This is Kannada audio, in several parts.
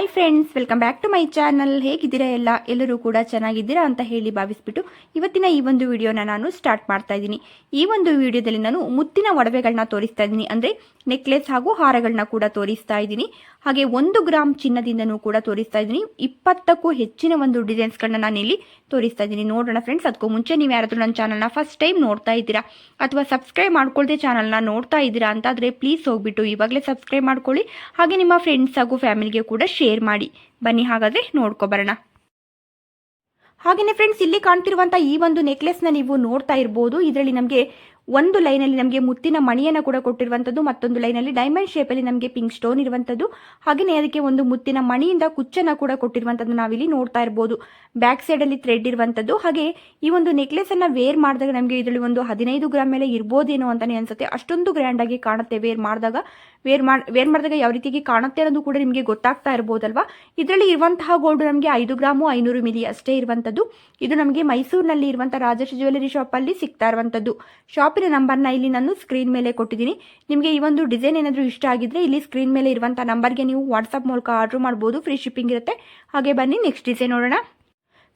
Hi friends welcome back to my channel ಹೇಗಿದ್ದೀರಾ ಎಲ್ಲ? ಎಲ್ಲರೂ ಕೂಡ ಚೆನ್ನಾಗಿದ್ದೀರಾ ಅಂತ ಹೇಳಿ ಭಾವಿಸ್ಬಿಟ್ಟು ಇವತ್ತಿನ ಈ ಒಂದು ವಿಡಿಯೋನ ನಾನು ಸ್ಟಾರ್ಟ್ ಮಾಡ್ತಾ ಇದ್ದೀನಿ. ಈ ಒಂದು ವಿಡಿಯೋದಲ್ಲಿ ನಾನು ಮುತ್ತಿನ ಒಡವೆಗಳನ್ನ ತೋರಿಸ್ತಾ ಇದ್ದೀನಿ. ಅಂದರೆ ನೆಕ್ಲೆಸ್ ಹಾಗೂ ಹಾರಗಳನ್ನ ಕೂಡ ತೋರಿಸ್ತಾ ಇದ್ದೀನಿ. ಹಾಗೆ ಒಂದು ಗ್ರಾಮ್ ಚಿನ್ನದಿಂದನೂ ಕೂಡ ತೋರಿಸ್ತಾ ಇದ್ದೀನಿ. ಇಪ್ಪತ್ತಕ್ಕೂ ಹೆಚ್ಚಿನ ಒಂದು ಡಿಸೈನ್ಸ್ಗಳನ್ನ ನಾನು ಇಲ್ಲಿ ತೋರಿಸ್ತಾ ಇದ್ದೀನಿ. ನೋಡೋಣ ಫ್ರೆಂಡ್ಸ್, ಅದಕ್ಕೂ ಮುಂಚೆ ನೀವು ಯಾರಾದರೂ ನನ್ನ ಚಾನಲ್ನ ಫಸ್ಟ್ ಟೈಮ್ ನೋಡ್ತಾ ಇದ್ದೀರಾ ಅಥವಾ ಸಬ್ಸ್ಕ್ರೈಬ್ ಮಾಡ್ಕೊಳ್ದೆ ಚಾನಲ್ನ ನೋಡ್ತಾ ಇದ್ದೀರಾ ಅಂತಾದರೆ ಪ್ಲೀಸ್ ಹೋಗ್ಬಿಟ್ಟು ಇವಾಗಲೇ ಸಬ್ಸ್ಕ್ರೈಬ್ ಮಾಡ್ಕೊಳ್ಳಿ. ಹಾಗೆ ನಿಮ್ಮ ಫ್ರೆಂಡ್ಸ್ ಹಾಗೂ ಫ್ಯಾಮಿಲಿಗೆ ಕೂಡ ಶೇರ್ ಮಾಡಿ. ಬನ್ನಿ, ಹಾಗಾದರೆ ನೋಡ್ಕೊಬರೋಣ ಹಾಗೆಯೇ ಫ್ರೆಂಡ್ಸ್ ಇಲ್ಲಿ ಕಾಣ್ತಿರುವಂಥ ಈ ಒಂದು ನೆಕ್ಲೆಸ್ನ ನೀವು ನೋಡ್ತಾ ಇರ್ಬೋದು. ಇದರಲ್ಲಿ ನಮಗೆ ಒಂದು ಲೈನಲ್ಲಿ ನಮಗೆ ಮುತ್ತಿನ ಮಣಿಯನ್ನು ಕೂಡ ಕೊಟ್ಟಿರುವಂಥದ್ದು ಮತ್ತೊಂದು ಲೈನಲ್ಲಿ ಡೈಮಂಡ್ ಶೇಪಲ್ಲಿ ನಮಗೆ ಪಿಂಕ್ ಸ್ಟೋನ್ ಇರುವಂಥದ್ದು ಹಾಗೆಯೇ ಅದಕ್ಕೆ ಒಂದು ಮುತ್ತಿನ ಮಣಿಯಿಂದ ಕುಚ್ಚನ್ನು ಕೂಡ ಕೊಟ್ಟಿರುವಂಥದ್ದು ನಾವಿಲ್ಲಿ ನೋಡ್ತಾ ಇರಬಹುದು ಬ್ಯಾಕ್ ಸೈಡಲ್ಲಿ ಥ್ರೆಡ್ ಇರುವಂಥದ್ದು ಹಾಗೆ ಈ ಒಂದು ನೆಕ್ಲೆಸನ್ನು ವೇರ್ ಮಾಡಿದಾಗ ನಮಗೆ ಇದರಲ್ಲಿ ಒಂದು ಹದಿನೈದು ಗ್ರಾಮ್ ಮೇಲೆ ಇರ್ಬೋದೇನೋ ಅಂತಾನೆ ಅನ್ಸುತ್ತೆ. ಅಷ್ಟೊಂದು ಗ್ರ್ಯಾಂಡಾಗಿ ಕಾಣುತ್ತೆ ವೇರ್ ಮಾಡಿದಾಗ. ವೇರ್ ಮಾಡಿ ವೇರ್ ಮಾಡಿದಾಗ ಯಾವ ರೀತಿಯಾಗಿ ಕಾಣುತ್ತೆ ಅನ್ನೋದು ಕೂಡ ನಿಮಗೆ ಗೊತ್ತಾಗ್ತಾ ಇರ್ಬೋದಲ್ವಾ? ಇದರಲ್ಲಿ ಇರುವಂತಹ ಗೋಲ್ಡ್ ನಮಗೆ ಐದು ಗ್ರಾಮು ಐನೂರು ಮಿಲಿ ಅಷ್ಟೇ ಇರುವಂಥದ್ದು ಇದು ನಮಗೆ ಮೈಸೂರಿನಲ್ಲಿ ಇರುವಂಥ ರಾಜೇಶ್ ಜ್ಯುವೆಲರಿ ಶಾಪಲ್ಲಿ ಸಿಗ್ತಾ ಇರುವಂಥದ್ದು ಶಾಪಿನ ನಂಬರ್ನ ಇಲ್ಲಿ ನಾನು ಸ್ಕ್ರೀನ್ ಮೇಲೆ ಕೊಟ್ಟಿದ್ದೀನಿ. ನಿಮಗೆ ಈ ಒಂದು ಡಿಸೈನ್ ಏನಾದರೂ ಇಷ್ಟ ಆಗಿದ್ರೆ ಇಲ್ಲಿ ಸ್ಕ್ರೀನ್ ಮೇಲೆ ಇರುವಂಥ ನಂಬರ್ಗೆ ನೀವು ವಾಟ್ಸಪ್ ಮೂಲಕ ಆರ್ಡರ್ ಮಾಡ್ಬೋದು. ಫ್ರೀ ಶಿಪ್ಪಿಂಗ್ ಇರುತ್ತೆ. ಹಾಗೆ ಬನ್ನಿ ನೆಕ್ಸ್ಟ್ ಡಿಸೈನ್ ನೋಡೋಣ.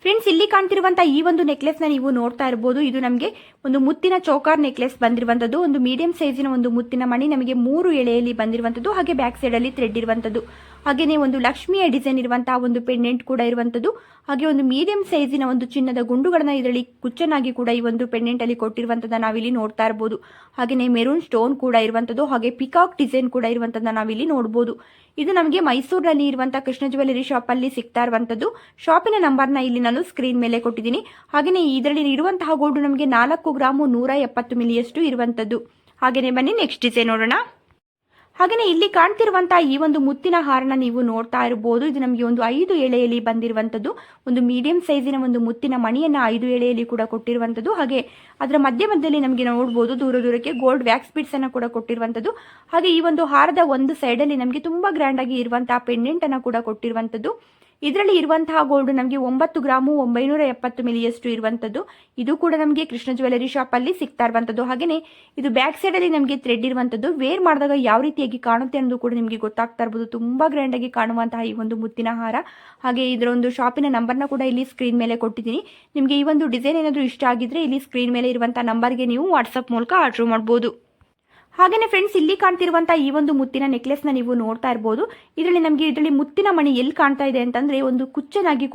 ಫ್ರೆಂಡ್ಸ್ ಇಲ್ಲಿ ಕಾಣ್ತಿರುವಂಥ ಈ ಒಂದು ನೆಕ್ಲೆಸ್ನ ನೀವು ನೋಡ್ತಾ ಇರ್ಬೋದು. ಇದು ನಮಗೆ ಒಂದು ಮುತ್ತಿನ ಚೌಕಾರ್ ನೆಕ್ಲೆಸ್ ಬಂದಿರುವಂಥದ್ದು ಒಂದು ಮೀಡಿಯಂ ಸೈಜಿನ ಒಂದು ಮುತ್ತಿನ ಮಣಿ ನಮಗೆ ಮೂರು ಎಳೆಯಲ್ಲಿ ಬಂದಿರುವಂಥದ್ದು ಹಾಗೆ ಬ್ಯಾಕ್ ಸೈಡಲ್ಲಿ ಥ್ರೆಡ್ ಇರುವಂಥದ್ದು ಹಾಗೆಯೇ ಒಂದು ಲಕ್ಷ್ಮಿಯ ಡಿಸೈನ್ ಇರುವಂತಹ ಒಂದು ಪೆಂಡೆಂಟ್ ಕೂಡ ಇರುವಂಥದ್ದು ಹಾಗೆ ಒಂದು ಮೀಡಿಯಂ ಸೈಜಿನ ಒಂದು ಚಿನ್ನದ ಗುಂಡುಗಳನ್ನ ಇದರಲ್ಲಿ ಕುಚ್ಚನಾಗಿ ಕೂಡ ಈ ಒಂದು ಪೆಂಡೆಂಟ್ ಅಲ್ಲಿ ಕೊಟ್ಟಿರುವಂಥದ್ದು ನಾವಿಲ್ಲಿ ನೋಡ್ತಾ ಇರಬಹುದು ಹಾಗೆಯೇ ಮೆರೂನ್ ಸ್ಟೋನ್ ಕೂಡ ಇರುವಂಥದ್ದು ಹಾಗೆ ಪಿಕಾಕ್ ಡಿಸೈನ್ ಕೂಡ ಇರುವಂಥದ್ದು ನಾವಿಲ್ಲಿ ನೋಡಬಹುದು ಇದು ನಮಗೆ ಮೈಸೂರಿನಲ್ಲಿ ಇರುವಂತಹ ಕೃಷ್ಣ ಜ್ಯುವೆಲರಿ ಶಾಪ್ ಅಲ್ಲಿ ಸಿಗ್ತಾ ಇರುವಂತದ್ದು. ಶಾಪಿನ ನಂಬರ್ನ ಇಲ್ಲಿ ನಾನು ಸ್ಕ್ರೀನ್ ಮೇಲೆ ಕೊಟ್ಟಿದ್ದೀನಿ. ಹಾಗೆಯೇ ಇದರಲ್ಲಿ ಇರುವಂತಹ ಗೋಲ್ಡ್ ನಮಗೆ ನಾಲ್ಕು ಗ್ರಾಮು ನೂರ ಎಪ್ಪತ್ತು ಮಿಲಿಯಷ್ಟು ಇರುವಂತದ್ದು. ಹಾಗೆಯೇ ಬನ್ನಿ ನೆಕ್ಸ್ಟ್ ಡಿಸೈನ್ ನೋಡೋಣ. ಹಾಗೆಯೇ ಇಲ್ಲಿ ಕಾಣ್ತಿರುವಂತಹ ಈ ಒಂದು ಮುತ್ತಿನ ಹಾರನ ನೀವು ನೋಡ್ತಾ ಇರಬಹುದು ಇದು ನಮಗೆ ಒಂದು ಐದು ಎಳೆಯಲ್ಲಿ ಬಂದಿರುವಂತದ್ದು. ಒಂದು ಮೀಡಿಯಂ ಸೈಜಿನ ಒಂದು ಮುತ್ತಿನ ಮಣಿಯನ್ನ ಐದು ಎಳೆಯಲ್ಲಿ ಕೂಡ ಕೊಟ್ಟಿರುವಂತದ್ದು. ಹಾಗೆ ಅದರ ಮಧ್ಯ ಮಧ್ಯದಲ್ಲಿ ನಮಗೆ ನೋಡಬಹುದು ದೂರ ದೂರಕ್ಕೆ ಗೋಲ್ಡ್ ವ್ಯಾಕ್ಸ್ ಬಿಡ್ಸ್ ಅನ್ನು ಕೂಡ ಕೊಟ್ಟಿರುವಂತದ್ದು. ಹಾಗೆ ಈ ಒಂದು ಹಾರದ ಒಂದು ಸೈಡಲ್ಲಿ ನಮಗೆ ತುಂಬಾ ಗ್ರ್ಯಾಂಡ್ ಆಗಿ ಇರುವಂತಹ ಪೆಂಡೆಂಟ್ ಅನ್ನು ಕೂಡ ಕೊಟ್ಟಿರುವಂಥದ್ದು ಇದರಲ್ಲಿ ಇರುವಂತಹ ಗೋಲ್ಡ್ ನಮಗೆ ಒಂಬತ್ತು ಗ್ರಾಮು ಒಂಬೈನೂರ ಎಪ್ಪತ್ತು ಮಿಲಿಯಷ್ಟು ಇರುವಂಥದ್ದು ಇದು ಕೂಡ ನಮಗೆ ಕೃಷ್ಣ ಜ್ಯುವೆಲರಿ ಶಾಪ್ ಅಲ್ಲಿ ಸಿಗ್ತಾ ಇರುವಂಥದ್ದು ಹಾಗೆಯೇ ಇದು ಬ್ಯಾಕ್ ಸೈಡ್ ಅಲ್ಲಿ ನಮಗೆ ಥ್ರೆಡ್ ಇರುವಂಥದ್ದು ವೇರ್ ಮಾಡಿದಾಗ ಯಾವ ರೀತಿಯಾಗಿ ಕಾಣುತ್ತೆ ಅನ್ನೋದು ಕೂಡ ನಿಮಗೆ ಗೊತ್ತಾಗ್ತಾ ಇರ್ಬೋದು. ತುಂಬಾ ಗ್ರ್ಯಾಂಡ್ ಆಗಿ ಕಾಣುವಂತಹ ಈ ಒಂದು ಮುತ್ತಿನ ಹಾರ. ಹಾಗೆ ಇದರ ಒಂದು ಶಾಪಿನ ನಂಬರ್ನ ಕೂಡ ಇಲ್ಲಿ ಸ್ಕ್ರೀನ್ ಮೇಲೆ ಕೊಟ್ಟಿದ್ದೀನಿ. ನಿಮಗೆ ಈ ಒಂದು ಡಿಸೈನ್ ಏನಾದರೂ ಇಷ್ಟ ಆಗಿದ್ರೆ ಇಲ್ಲಿ ಸ್ಕ್ರೀನ್ ಮೇಲೆ ಇರುವಂತಹ ನಂಬರ್ಗೆ ನೀವು ವಾಟ್ಸಪ್ ಮೂಲಕ ಆರ್ಡರ್ ಮಾಡ್ಬೋದು. ಹಾಗೆಯೇ ಫ್ರೆಂಡ್ಸ್ ಇಲ್ಲಿ ಕಾಣ್ತಿರುವಂತಹ ಈ ಒಂದು ಮುತ್ತಿನ ನೆಕ್ಲೆಸ್ನ ನೀವು ನೋಡ್ತಾ ಇರಬಹುದು ಇದರಲ್ಲಿ ನಮಗೆ ಇದರಲ್ಲಿ ಮುತ್ತಿನ ಮಣಿ ಎಲ್ಲಿ ಕಾಣ್ತಾ ಇದೆ ಅಂತಂದ್ರೆ ಒಂದು ಕುಚ್ಚನಾಗಿ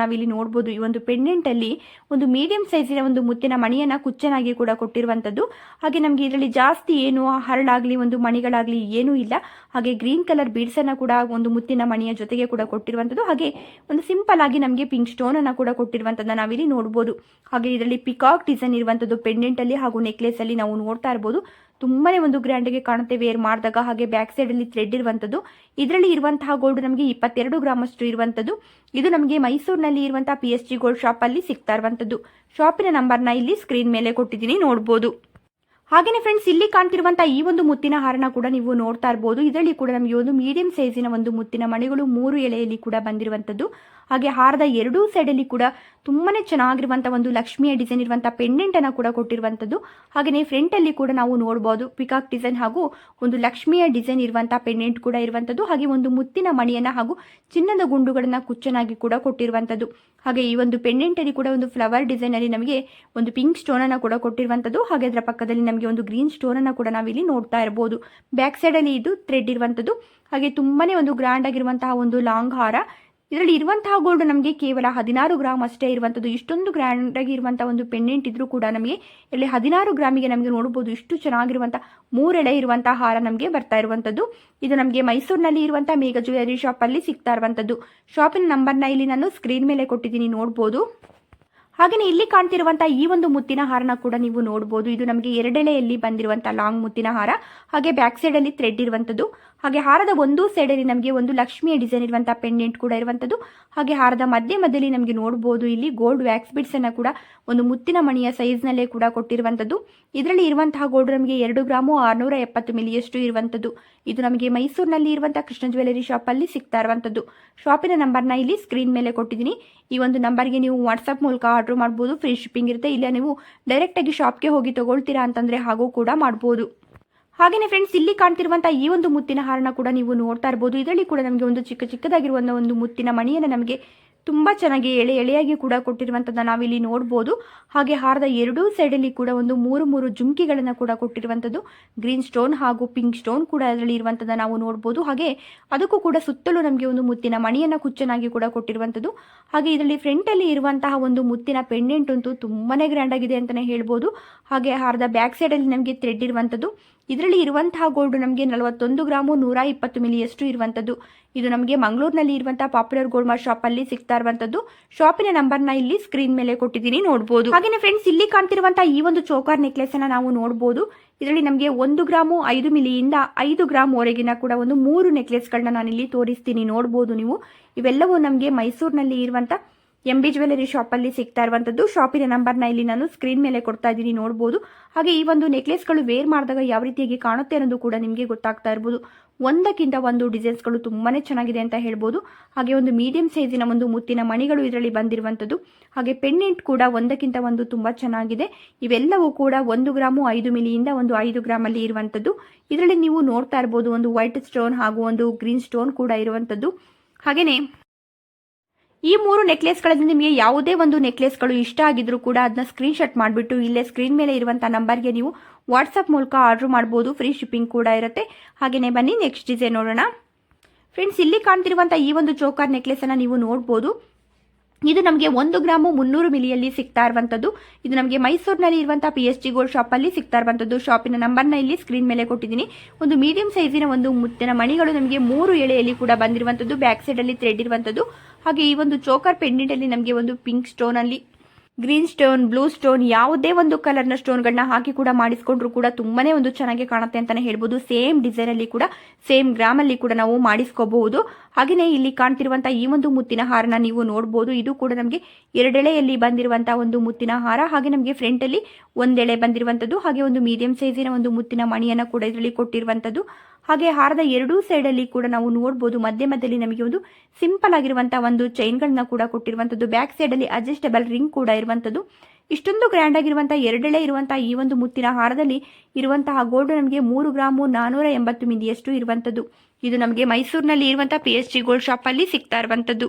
ನಾವು ಇಲ್ಲಿ ನೋಡ್ಬೋದು. ಈ ಒಂದು ಪೆಂಡೆಂಟಲ್ಲಿ ಒಂದು ಮೀಡಿಯಂ ಸೈಜಿನ ಒಂದು ಮುತ್ತಿನ ಮಣಿಯನ್ನ ಕುಚ್ಚನಾಗಿ ಕೂಡ ಕೊಟ್ಟಿರುವಂತದ್ದು. ಹಾಗೆ ನಮಗೆ ಇದರಲ್ಲಿ ಜಾಸ್ತಿ ಏನು ಹರಳಾಗಲಿ ಒಂದು ಮಣಿಗಳಾಗಲಿ ಏನೂ ಇಲ್ಲ. ಹಾಗೆ ಗ್ರೀನ್ ಕಲರ್ ಬೀಡ್ಸನ್ನು ಕೂಡ ಒಂದು ಮುತ್ತಿನ ಮಣಿಯ ಜೊತೆಗೆ ಕೂಡ ಕೊಟ್ಟಿರುವಂತದ್ದು. ಹಾಗೆ ಒಂದು ಸಿಂಪಲ್ ಆಗಿ ನಮಗೆ ಪಿಂಕ್ ಸ್ಟೋನ್ ಅನ್ನ ಕೂಡ ಕೊಟ್ಟಿರುವಂಥದ್ದು ನಾವಿಲ್ಲಿ ನೋಡಬಹುದು ಹಾಗೆ ಇದರಲ್ಲಿ ಪಿಕಾಕ್ ಡಿಸೈನ್ ಇರುವಂತದ್ದು ಪೆಂಡೆಂಟ್ ಅಲ್ಲಿ ಹಾಗೂ ನೆಕ್ಲೆಸಲ್ಲಿ ನಾವು ನೋಡ್ತಾ ಇರ್ಬೋದು. ತುಂಬಾನೇ ಒಂದು ಗ್ರ್ಯಾಂಡಾಗಿ ಕಾಣುತ್ತೆ ವೇರ್ ಮಾಡಿದಾಗ. ಹಾಗೆ ಬ್ಯಾಕ್ ಸೈಡಲ್ಲಿ ಥ್ರೆಡ್ ಇರುವಂಥದ್ದು ಇದರಲ್ಲಿ ಇರುವಂತಹ ಗೋಲ್ಡ್ ನಮಗೆ ಇಪ್ಪತ್ತೆರಡು ಗ್ರಾಮ್ ಅಷ್ಟು ಇರುವಂಥದ್ದು ಇದು ನಮಗೆ ಮೈಸೂರಿನಲ್ಲಿ ಇರುವಂತಹ ಪಿ ಗೋಲ್ಡ್ ಜಿ ಗೋಲ್ಡ್ ಶಾಪಲ್ಲಿ ಸಿಗ್ತಾ ಇರುವಂಥದ್ದು ಶಾಪಿನ ನಂಬರ್ನ ಇಲ್ಲಿ ಸ್ಕ್ರೀನ್ ಮೇಲೆ ಕೊಟ್ಟಿದ್ದೀನಿ, ನೋಡ್ಬೋದು. ಹಾಗೆಯೇ ಫ್ರೆಂಡ್ಸ್ ಇಲ್ಲಿ ಕಾಣ್ತಿರುವಂತಹ ಈ ಒಂದು ಮುತ್ತಿನ ಹಾರನ ಕೂಡ ನೀವು ನೋಡ್ತಾ ಇರಬಹುದು ಇದರಲ್ಲಿ ಕೂಡ ನಮಗೆ ಒಂದು ಮೀಡಿಯಂ ಸೈಜಿನ ಒಂದು ಮುತ್ತಿನ ಮಣಿಗಳು ಮೂರು ಎಳೆಯಲ್ಲಿ ಕೂಡ ಬಂದಿರುವಂತದ್ದು ಹಾಗೆ ಹಾರದ ಎರಡೂ ಸೈಡಲ್ಲಿ ಕೂಡ ತುಂಬಾನೇ ಚೆನ್ನಾಗಿರುವಂತಹ ಒಂದು ಲಕ್ಷ್ಮಿಯ ಡಿಸೈನ್ ಇರುವಂತಹ ಪೆಂಡೆಂಟ್ ಅನ್ನ ಕೂಡ ಕೊಟ್ಟಿರುವಂತದ್ದು ಹಾಗೆಯೇ ಫ್ರಂಟ್ ಅಲ್ಲಿ ಕೂಡ ನಾವು ನೋಡಬಹುದು ಪಿಕಾಕ್ ಡಿಸೈನ್ ಹಾಗೂ ಒಂದು ಲಕ್ಷ್ಮಿಯ ಡಿಸೈನ್ ಇರುವಂತಹ ಪೆಂಡೆಂಟ್ ಕೂಡ ಇರುವಂತದ್ದು ಹಾಗೆ ಒಂದು ಮುತ್ತಿನ ಮಣಿಯನ್ನ ಹಾಗೂ ಚಿನ್ನದ ಗುಂಡುಗಳನ್ನ ಕುಚ್ಚನಾಗಿ ಕೂಡ ಕೊಟ್ಟಿರುವಂತದ್ದು ಹಾಗೆ ಈ ಒಂದು ಪೆಂಡೆಂಟ್ ಅಲ್ಲಿ ಕೂಡ ಒಂದು ಫ್ಲವರ್ ಡಿಸೈನ್ ಅಲ್ಲಿ ನಮಗೆ ಒಂದು ಪಿಂಕ್ ಸ್ಟೋನ್ ಅನ್ನ ಕೂಡ ಕೊಟ್ಟಿರುವಂತದ್ದು ಹಾಗೆ ಅದರ ಪಕ್ಕದಲ್ಲಿ ನಮಗೆ ಒಂದು ಗ್ರೀನ್ ಸ್ಟೋನ್ ಅನ್ನ ಕೂಡ ನಾವಿಲ್ಲಿ ನೋಡ್ತಾ ಇರಬಹುದು ಬ್ಯಾಕ್ ಸೈಡ್ ಅಲ್ಲಿ ಇದು ಥ್ರೆಡ್ ಇರುವಂಥದ್ದು. ಹಾಗೆ ತುಂಬಾನೇ ಒಂದು ಗ್ರ್ಯಾಂಡ್ ಆಗಿರುವಂತಹ ಒಂದು ಲಾಂಗ್ ಹಾರ. ಇದರಲ್ಲಿ ಇರುವಂತಹ ಗೋಲ್ಡ್ ನಮಗೆ ಕೇವಲ ಹದಿನಾರು ಗ್ರಾಮ್ ಅಷ್ಟೇ ಇರುವಂಥದ್ದು. ಇಷ್ಟೊಂದು ಗ್ರ್ಯಾಂಡ್ ಆಗಿ ಇರುವಂತಹ ಒಂದು ಪೆಂಡೆಂಟ್ ಇದ್ರೂ ಕೂಡ ನಮಗೆ ಇಲ್ಲಿ ಹದಿನಾರು ಗ್ರಾಮಿಗೆ ನಮಗೆ ನೋಡಬಹುದು ಇಷ್ಟು ಚೆನ್ನಾಗಿರುವಂಥ ಮೂರೆಳೆ ಇರುವಂತಹ ಹಾರ ನಮಗೆ ಬರ್ತಾ ಇರುವಂಥದ್ದು. ಇದು ನಮಗೆ ಮೈಸೂರಿನಲ್ಲಿ ಇರುವಂತಹ ಮೇಘ ಜ್ಯುವೆಲರಿ ಶಾಪಲ್ಲಿ ಸಿಗ್ತಾ ಇರುವಂಥದ್ದು. ಶಾಪಿನ ನಂಬರ್ನ ಇಲ್ಲಿ ನಾನು ಸ್ಕ್ರೀನ್ ಮೇಲೆ ಕೊಟ್ಟಿದ್ದೀನಿ, ನೋಡ್ಬೋದು. ಹಾಗೆಯೇ ಇಲ್ಲಿ ಕಾಣ್ತಿರುವಂತಹ ಈ ಒಂದು ಮುತ್ತಿನ ಹಾರನ ಕೂಡ ನೀವು ನೋಡಬಹುದು ಇದು ನಮಗೆ ಎರಡೆಳೆಯಲ್ಲಿ ಬಂದಿರುವಂತಹ ಲಾಂಗ್ ಮುತ್ತಿನ ಹಾರ. ಹಾಗೆ ಬ್ಯಾಕ್ ಸೈಡ್ ಅಲ್ಲಿ ಥ್ರೆಡ್ ಇರುವಂತದ್ದು. ಹಾಗೆ ಹಾರದ ಒಂದು ಸೈಡಲ್ಲಿ ನಮಗೆ ಒಂದು ಲಕ್ಷ್ಮಿಯ ಡಿಸೈನ್ ಇರುವಂತಹ ಪೆಂಡೆಂಟ್ ಕೂಡ ಇರುವಂತದ್ದು. ಹಾಗೆ ಹಾರದ ಮಧ್ಯ ಮಧ್ಯದಲ್ಲಿ ನಮಗೆ ನೋಡಬಹುದು ಇಲ್ಲಿ ಗೋಲ್ಡ್ ವ್ಯಾಕ್ಸ್ ಬಿಡ್ಸ್ ಅನ್ನ ಕೂಡ ಒಂದು ಮುತ್ತಿನ ಮಣಿಯ ಸೈಜ್ ನಲ್ಲೇ ಕೂಡ ಕೊಟ್ಟಿರುವಂತದ್ದು. ಇದರಲ್ಲಿ ಇರುವಂತಹ ಗೋಲ್ಡ್ ನಮಗೆ ಎರಡು ಗ್ರಾಮು ಆರ್ನೂರ ಎಪ್ಪತ್ತು ಮಿಲಿಯಷ್ಟು ಇರುವಂತದ್ದು. ಇದು ನಮಗೆ ಮೈಸೂರಿನಲ್ಲಿ ಇರುವಂತಹ ಕೃಷ್ಣ ಜ್ಯುವೆಲರಿ ಶಾಪ್ ಅಲ್ಲಿ ಸಿಗ್ತಾ ಇರುವಂತದ್ದು. ಶಾಪಿನ ನಂಬರ್ನ ಇಲ್ಲಿ ಸ್ಕ್ರೀನ್ ಮೇಲೆ ಕೊಟ್ಟಿದ್ದೀನಿ. ಈ ಒಂದು ನಂಬರ್ಗೆ ನೀವು ವಾಟ್ಸಪ್ ಮೂಲಕ ಆರ್ಡರ್ ಮಾಡಬಹುದು ಫ್ರೀ ಶಿಪ್ಪಿಂಗ್ ಇರುತ್ತೆ. ಇಲ್ಲ ನೀವು ಡೈರೆಕ್ಟ್ ಆಗಿ ಶಾಪ್ ಶಾಪ್ಗೆ ಹೋಗಿ ತಗೊಳ್ತೀರಾ ಅಂತಂದ್ರೆ ಹಾಗೂ ಕೂಡ ಮಾಡ್ಬೋದು. ಹಾಗೆಯೇ ಫ್ರೆಂಡ್ಸ್ ಇಲ್ಲಿ ಕಾಣ್ತಿರುವಂತಹ ಈ ಒಂದು ಮುತ್ತಿನ ಹಾರನ ಕೂಡ ನೀವು ನೋಡ್ತಾ ಇರ್ಬೋದು. ಇದರಲ್ಲಿ ಕೂಡ ನಮಗೆ ಒಂದು ಚಿಕ್ಕ ಚಿಕ್ಕದಾಗಿರುವಂತಹ ಒಂದು ಮುತ್ತಿನ ಮಣಿಯನ್ನು ನಮಗೆ ತುಂಬಾ ಚೆನ್ನಾಗಿ, ಎಳೆ, ಎಳೆಯಾಗಿ ಕೂಡ ಕೊಟ್ಟಿರುವಂಥದ್ದನ್ನು ನಾವಿಲ್ಲಿ ನೋಡಬಹುದು ಹಾಗೆ ಹಾರದ ಎರಡೂ ಸೈಡಲ್ಲಿ ಕೂಡ ಒಂದು ಮೂರು ಮೂರು ಜುಮ್ಕಿಗಳನ್ನು ಕೂಡ ಕೊಟ್ಟಿರುವಂತದ್ದು. ಗ್ರೀನ್ ಸ್ಟೋನ್ ಹಾಗೂ ಪಿಂಕ್ ಸ್ಟೋನ್ ಕೂಡ ಅದರಲ್ಲಿ ಇರುವಂಥದ್ದನ್ನು ನಾವು ನೋಡಬಹುದು ಹಾಗೆ ಅದಕ್ಕೂ ಕೂಡ ಸುತ್ತಲೂ ನಮಗೆ ಒಂದು ಮುತ್ತಿನ ಮಣಿಯನ್ನು ಕುಚ್ಚನಾಗಿ ಕೂಡ ಕೊಟ್ಟಿರುವಂತದ್ದು. ಹಾಗೆ ಇದರಲ್ಲಿ ಫ್ರಂಟ್ ಅಲ್ಲಿ ಇರುವಂತಹ ಒಂದು ಮುತ್ತಿನ ಪೆಂಡೆಂಟ್ ಅಂತೂ ತುಂಬಾನೇ ಗ್ರ್ಯಾಂಡ್ ಆಗಿದೆ ಅಂತಾನೆ ಹೇಳ್ಬೋದು. ಹಾಗೆ ಹಾರದ ಬ್ಯಾಕ್ ಸೈಡ್ ಅಲ್ಲಿ ನಮಗೆ ಥ್ರೆಡ್ ಇರುವಂಥದ್ದು ಇದರಲ್ಲಿ ಇರುವಂತಹ ಗೋಲ್ಡ್ ನಮಗೆ ನಲವತ್ತೊಂದು ಗ್ರಾಮು ನೂರ ಇಪ್ಪತ್ತು ಮಿಲಿಯಷ್ಟು ಇರುವಂಥದ್ದು. ಇದು ನಮಗೆ ಮಂಗಳೂರಿನಲ್ಲಿ ಇರುವಂತಹ ಪಾಪ್ಯುಲರ್ ಗೋಲ್ಡ್ ಮಾರ್ಟ್ ಶಾಪ್ ಅಲ್ಲಿ ಸಿಗ್ತಾ ಇರುವಂತದ್ದು ಶಾಪಿನ ನಂಬರ್ನ ಇಲ್ಲಿ ಸ್ಕ್ರೀನ್ ಮೇಲೆ ಕೊಟ್ಟಿದ್ದೀನಿ ನೋಡಬಹುದು ಹಾಗೆ ಫ್ರೆಂಡ್ಸ್ ಇಲ್ಲಿ ಕಾಣ್ತಿರುವಂತಹ ಈ ಒಂದು ಚೌಕಾರ್ ನೆಕ್ಲೆಸ್ ಅನ್ನ ನಾವು ನೋಡಬಹುದು ಇದರಲ್ಲಿ ನಮಗೆ ಒಂದು ಗ್ರಾಮು ಐದು ಮಿಲಿಯಿಂದ ಐದು ಗ್ರಾಮ್ ವರೆಗಿನ ಕೂಡ ಒಂದು ಮೂರು ನೆಕ್ಲೆಸ್ಗಳನ್ನ ನಾನಿಲ್ಲಿ ತೋರಿಸ್ತೀನಿ ನೋಡಬಹುದು ನೀವು. ಇವೆಲ್ಲವೂ ನಮಗೆ ಮೈಸೂರಿನಲ್ಲಿ ಇರುವಂತ ಎಂ ಬಿ ಜ್ಯುವೆಲರಿ ಶಾಪಲ್ಲಿ ಸಿಗ್ತಾ ಇರುವಂಥದ್ದು ಶಾಪಿನ ನಂಬರ್ನ ಇಲ್ಲಿ ನಾನು ಸ್ಕ್ರೀನ್ ಮೇಲೆ ಕೊಡ್ತಾ ಇದ್ದೀನಿ ನೋಡಬಹುದು ಹಾಗೆ ಈ ಒಂದು ನೆಕ್ಲೆಸ್ಗಳು ವೇರ್ ಮಾಡಿದಾಗ ಯಾವ ರೀತಿಯಾಗಿ ಕಾಣುತ್ತೆ ಅನ್ನೋದು ಕೂಡ ನಿಮಗೆ ಗೊತ್ತಾಗ್ತಾ ಇರ್ಬೋದು. ಒಂದಕ್ಕಿಂತ ಒಂದು ಡಿಸೈನ್ಸ್ಗಳು ತುಂಬಾನೇ ಚೆನ್ನಾಗಿದೆ ಅಂತ ಹೇಳ್ಬೋದು. ಹಾಗೆ ಒಂದು ಮೀಡಿಯಂ ಸೈಜಿನ ಒಂದು ಮುತ್ತಿನ ಮಣಿಗಳು ಇದರಲ್ಲಿ ಬಂದಿರುವಂಥದ್ದು ಹಾಗೆ ಪೆಂಡೆಂಟ್ ಕೂಡ ಒಂದಕ್ಕಿಂತ ಒಂದು ತುಂಬ ಚೆನ್ನಾಗಿದೆ. ಇವೆಲ್ಲವೂ ಕೂಡ ಒಂದು ಗ್ರಾಮು ಐದು ಮಿಲಿಯಿಂದ ಒಂದು ಐದು ಗ್ರಾಮಲ್ಲಿ ಇರುವಂಥದ್ದು ಇದರಲ್ಲಿ ನೀವು ನೋಡ್ತಾ ಇರ್ಬೋದು, ಒಂದು ವೈಟ್ ಸ್ಟೋನ್ ಹಾಗೂ ಒಂದು ಗ್ರೀನ್ ಸ್ಟೋನ್ ಕೂಡ ಇರುವಂಥದ್ದು ಹಾಗೆಯೇ ಈ ಮೂರು ನೆಕ್ಲೆಸ್ಗಳಲ್ಲಿ ನಿಮಗೆ ಯಾವುದೇ ಒಂದು ನೆಕ್ಲೆಸ್ಗಳು ಇಷ್ಟ ಆಗಿದ್ರು ಕೂಡ ಅದನ್ನ ಸ್ಕ್ರೀನ್ ಶಾಟ್ ಮಾಡಿಬಿಟ್ಟು ಇಲ್ಲೇ ಸ್ಕ್ರೀನ್ ಮೇಲೆ ಇರುವಂಥ ನಂಬರ್ಗೆ ನೀವು ವಾಟ್ಸಪ್ ಮೂಲಕ ಆರ್ಡರ್ ಮಾಡ್ಬೋದು. ಫ್ರೀ ಶಿಪ್ಪಿಂಗ್ ಕೂಡ ಇರುತ್ತೆ. ಹಾಗೆಯೇ ಬನ್ನಿ ನೆಕ್ಸ್ಟ್ ಡಿಸೈನ್ ನೋಡೋಣ. ಫ್ರೆಂಡ್ಸ್, ಇಲ್ಲಿ ಕಾಣ್ತಿರುವಂಥ ಈ ಒಂದು ಚೋಕಾರ್ ನೆಕ್ಲೆಸನ್ನು ನೀವು ನೋಡ್ಬೋದು. ಇದು ನಮಗೆ ಒಂದು ಗ್ರಾಮು ಮುನ್ನೂರು ಮಿಲಿಯಲ್ಲಿ ಸಿಗ್ತಾ ಇರುವಂಥದ್ದು ಇದು ನಮಗೆ ಮೈಸೂರಿನಲ್ಲಿ ಇರುವಂಥ ಪಿ ಎಸ್ ಜಿ ಗೋಲ್ಡ್ ಶಾಪಲ್ಲಿ ಸಿಗ್ತಾ ಇರುವಂಥದ್ದು ಶಾಪಿನ ನಂಬರ್ನ ಇಲ್ಲಿ ಸ್ಕ್ರೀನ್ ಮೇಲೆ ಕೊಟ್ಟಿದ್ದೀನಿ. ಒಂದು ಮೀಡಿಯಂ ಸೈಜಿನ ಒಂದು ಮುತ್ತಿನ ಮಣಿಗಳು ನಮಗೆ ಮೂರು ಎಳೆಯಲ್ಲಿ ಕೂಡ ಬಂದಿರುವಂಥದ್ದು ಬ್ಯಾಕ್ ಸೈಡಲ್ಲಿ ಥ್ರೆಡ್ ಇರುವಂಥದ್ದು ಹಾಗೆ ಈ ಒಂದು ಚೋಕರ್ ಪೆಂಡೆಂಟಲ್ಲಿ ನಮಗೆ ಒಂದು ಪಿಂಕ್ ಸ್ಟೋನಲ್ಲಿ ಗ್ರೀನ್ ಸ್ಟೋನ್ ಬ್ಲೂ ಸ್ಟೋನ್ ಯಾವುದೇ ಒಂದು ಕಲರ್ನ ಸ್ಟೋನ್ಗಳನ್ನ ಹಾಕಿ ಕೂಡ ಮಾಡಿಸ್ಕೊಂಡ್ರು ಕೂಡ ತುಂಬಾನೇ ಒಂದು ಚೆನ್ನಾಗಿ ಕಾಣುತ್ತೆ ಅಂತಾನೆ ಹೇಳ್ಬೋದು. ಸೇಮ್ ಡಿಸೈನ್ ಅಲ್ಲಿ ಕೂಡ ಸೇಮ್ ಗ್ರಾಮ್ ಅಲ್ಲಿ ಕೂಡ ನಾವು ಮಾಡಿಸ್ಕೋಬಹುದು. ಹಾಗೆಯೇ ಇಲ್ಲಿ ಕಾಣ್ತಿರುವಂತಹ ಈ ಒಂದು ಮುತ್ತಿನ ಹಾರನ ನೀವು ನೋಡಬಹುದು ಇದು ಕೂಡ ನಮಗೆ ಎರಡೆಳೆಯಲ್ಲಿ ಬಂದಿರುವಂತಹ ಒಂದು ಮುತ್ತಿನ ಹಾರ. ಹಾಗೆ ನಮಗೆ ಫ್ರಂಟ್ ಅಲ್ಲಿ ಒಂದೆಳೆ ಬಂದಿರುವಂತದ್ದು, ಹಾಗೆ ಒಂದು ಮೀಡಿಯಂ ಸೈಜಿನ ಒಂದು ಮುತ್ತಿನ ಮಣಿಯನ್ನ ಕೂಡ ಇದರಲ್ಲಿ ಕೊಟ್ಟಿರುವಂತದ್ದು. ಹಾಗೆ ಹಾರದ ಎರಡೂ ಸೈಡಲ್ಲಿ ಕೂಡ ನಾವು ನೋಡಬಹುದು ಮಧ್ಯ ಮಧ್ಯದಲ್ಲಿ ನಮಗೆ ಒಂದು ಸಿಂಪಲ್ ಆಗಿರುವಂತಹ ಒಂದು ಚೈನ್ಗಳನ್ನ ಕೂಡ ಕೊಟ್ಟಿರುವಂತದ್ದು ಬ್ಯಾಕ್ ಸೈಡಲ್ಲಿ ಅಡ್ಜಸ್ಟೇಬಲ್ ರಿಂಗ್ ಕೂಡ ಇರುವಂತದ್ದು ಇಷ್ಟೊಂದು ಗ್ರ್ಯಾಂಡ್ ಆಗಿರುವಂತಹ ಎರಡೆಳೆ ಇರುವಂತಹ ಈ ಒಂದು ಮುತ್ತಿನ ಹಾರದಲ್ಲಿ ಇರುವಂತಹ ಗೋಲ್ಡ್ ನಮಗೆ ಮೂರು ಗ್ರಾಮು ನಾನೂರ ಎಂಬತ್ತು ಮಿಲಿಯಷ್ಟು ಇರುವಂತದ್ದು ಇದು ನಮಗೆ ಮೈಸೂರಿನಲ್ಲಿ ಇರುವಂತಹ P S G gold shop ಅಲ್ಲಿ ಸಿಗ್ತಾ ಇರುವಂತದ್ದು